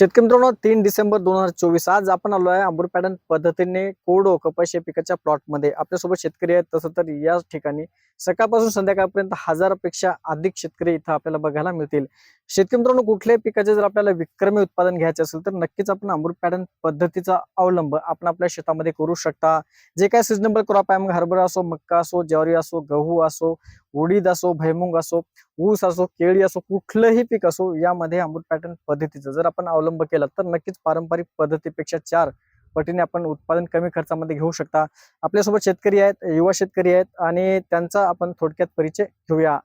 शेतकरी मित्रांनो तीन डिसेंबर दोन हजार चोवीस आज आपण आलो आहे आंबूर पॅटर्न पद्धतीने कोडो कपाशी या पिकाच्या प्लॉटमध्ये आपल्यासोबत शेतकरी आहेत तसं तर या ठिकाणी सकाळपासून संध्याकाळपर्यंत हजारापेक्षा अधिक शेतकरी इथं आपल्याला बघायला मिळतील. शेतकरी मित्रांनो कुठल्याही पिकाचे जर आपल्याला विक्रमी उत्पादन घ्यायचे असेल तर नक्कीच आपण आंबूर पॅटर्न पद्धतीचा अवलंब आपण आपल्या शेतामध्ये करू शकता. जे काय सिजनेबल क्रॉप आहे मग हरभरा असो मक्का असो ज्वारी असो गहू असो उडीद असो भैमुंग असो ऊस असो केळी असो कुठलंही पीक असो यामध्ये अमृत पॅटर्न पद्धतीचा. जर आपण अवलंब केला तर नक्कीच पारंपरिक पद्धतीपेक्षा चार पटीने आपण उत्पादन कमी खर्चामध्ये घेऊ शकता. आपल्यासोबत शेतकरी आहेत युवा शेतकरी आहेत आणि त्यांचा आपण थोडक्यात परिचय घेऊया.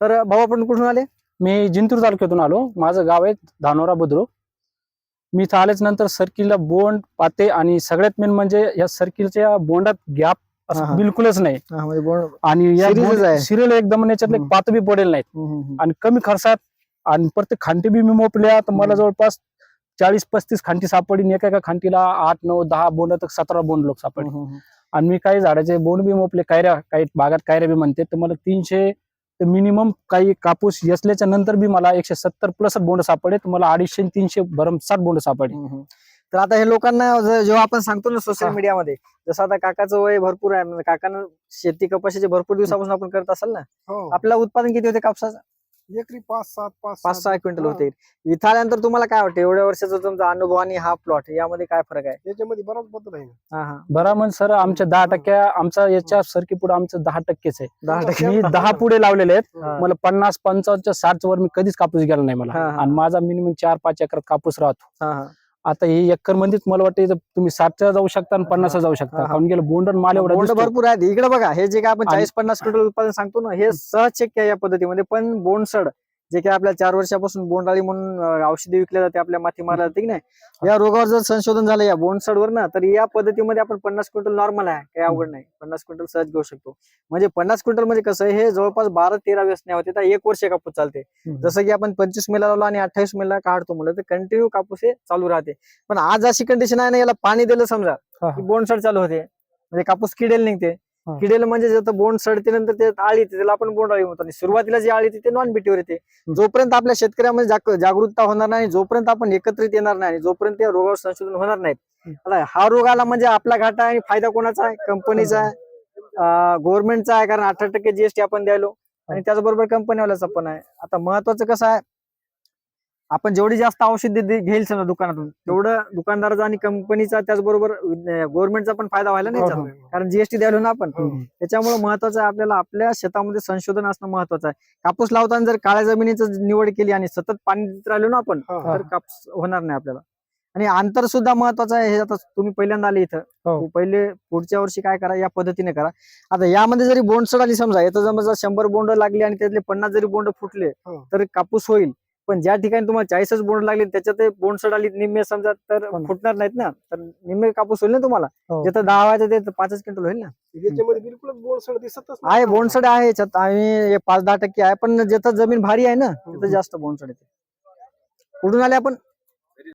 तर भाऊ आपण कुठून आले? मी जिंतूर तालुक्यातून आलो. माझं गाव आहे धानोरा बुद्रुक. मी इथं आल्याच नंतर सर्किलला बोंड पाते आणि सगळ्यात मेन म्हणजे या सर्किलच्या बोंडात गॅप हा. बिलकुलच नाही म्हणजे आणि या. सिरियल एकदम याच्यातले. पात बी पडेल नाहीत. आणि कमी खर्चात आणि प्रत्येक खांटी बी मी मोपल्या तर मला. जवळपास चाळीस पस्तीस खांटी सापडली एका एका खांटीला आठ नऊ दहा बोंड तर सतरा बोंड लोक सापडले आणि मी काही झाडाचे बोंड बी मोपले कायऱ्या काही भागात कायऱ्या बी म्हणते तर मला तीनशे ते मिनिमम काही कापूस यसल्याच्या नंतर बी मला एकशे सत्तर प्लस बोंड सापडले तर मला अडीचशे तीनशे भरमसाठ बोंड सापडले. तर आता हे लोकांना ज- जेव्हा आपण सांगतो ना सोशल. मीडियामध्ये जसं आता काकाचं वय भरपूर आहे म्हणजे काकानं शेती कपाशीचे भरपूर दिवसापासून आपण करत असाल ना हो आपल्याला उत्पादन किती होते कापसाचं एकरी पाच सात पाच पाच. सहा क्विंटल हा. होते इथं आल्यानंतर तुम्हाला काय वाटतं एवढ्या वर्षाचा तुमचा अनुभव आणि हा प्लॉट यामध्ये काय फरक आहे याच्यामध्ये बराच बदल आहे हा हा बराबर सर आमच्या दहा टक्क्या आमचा याच्या सरकी पुढे आमचं दहा टक्केच आहे दहा टक्के मी दहा पुढे लावलेले आहेत. मला पन्नास पंचावन्नच्या साठच्या वर मी कधीच कापूस गेला नाही मला. आणि माझा मिनिमम चार पाच एकरात कापूस राहतो हा, हा. आता ही एकर मध्येच मला वाटतं तुम्ही साठच्या जाऊ शकता आणि पन्नासच्या जाऊ शकता. कारण गेलं बोंड आणि माल एवढा बोंड. भरपूर आहेत इकडे बघा हे जे काय आपण चाळीस पन्नास क्विंटल उत्पादन सांगतो ना हे सहज शक्य आहे या पद्धतीमध्ये पण बोंडसड जे काय आपल्या चार वर्षापासून बोंडाळी म्हणून औषधी विकल्या जाते आपल्या माती मारल्या जाते की नाही या रोगावर जर संशोधन झालं या बोंडसडवर ना तर या पद्धतीमध्ये आपण पन्नास क्विंटल नॉर्मल आहे काही अवघड नाही पन्नास क्विंटल सहज घेऊ शकतो म्हणजे पन्नास क्विंटल म्हणजे कसं आहे, हे जवळपास बारा तेरा व्यसने होते तर एक वर्ष कापूस चालते. जसं की आपण पंचवीस मेला लावला आणि अठ्ठावीस मेला काढतो म्हणलं तर कंटिन्यू कापूस हे चालू राहते पण आज अशी कंडिशन आहे ना याला पाणी दिलं समजा की. बोंडसड चालू होते म्हणजे कापूस किडेल निघते. किडेल म्हणजे जर बोंड सडते नंतर ते आळी येते त्याला आपण बोंड आळी म्हणतो. आणि सुरुवातीला जी आळी येते ते नॉन बिटीवर येते. जोपर्यंत आपल्या शेतकऱ्यामध्ये जाग- जागरूकता होणार नाही जोपर्यंत आपण एकत्रित येणार नाही आणि जोपर्यंत या रोगावर संशोधन होणार नाहीत. आता हा रोग आला म्हणजे आपला घाटा आणि फायदा कोणाचा आहे? कंपनीचा आहे. गव्हर्नमेंटचा आहे कारण अठरा टक्के जीएसटी आपण द्यायलो. आणि त्याचबरोबर कंपनीवाल्याचा पण आहे. आता महत्वाचं कसं आहे? आपण जेवढी जास्त औषध घेईल समजा दुकानातून तेवढं दुकानदाराचा आणि कंपनीचा त्याचबरोबर गव्हर्नमेंटचा पण फायदा व्हायला नाही हो. हो. कारण जीएसटी द्यायलो ना आपण हम्म. त्याच्यामुळे महत्वाचं आहे आपल्याला आपल्या शेतामध्ये संशोधन असणं महत्वाचं आहे कापूस लावताना जर काळ्या जमिनीचं निवड केली आणि सतत पाणी देत राहिलो ना आपण हा, हा. तर कापूस होणार नाही आपल्याला आणि अंतर सुद्धा महत्वाचं आहे हे आता तुम्ही पहिल्यांदा आले इथं हो. पहिले पुढच्या वर्षी काय करा या पद्धतीने करा आता यामध्ये जरी बोंडसड आली समजा याचं समजा शंभर बोंड लागली आणि त्यातले पन्नास जरी बोंड फुटले हो. तर कापूस होईल पण ज्या ठिकाणी तुम्हाला चाळीसच बोंड लागले त्याच्यात बोंडसड आली निम्मे समजा तर हो. फुटणार नाहीत ना. तर निम्मे कापूस होईल ना तुम्हाला? हो. जिथं दहा व्हायचं ते पाचच क्विंटल होईल ना. याच्यामध्ये बिलकुलच बोलसड दिसतच आहे बोंडसड आहे याच्यात. आम्ही हे पाच दहा टक्के आहे पण जिथं जमीन भारी आहे ना तिथं हम्म. जास्त बोंडसड येते. कुठून आले आपण?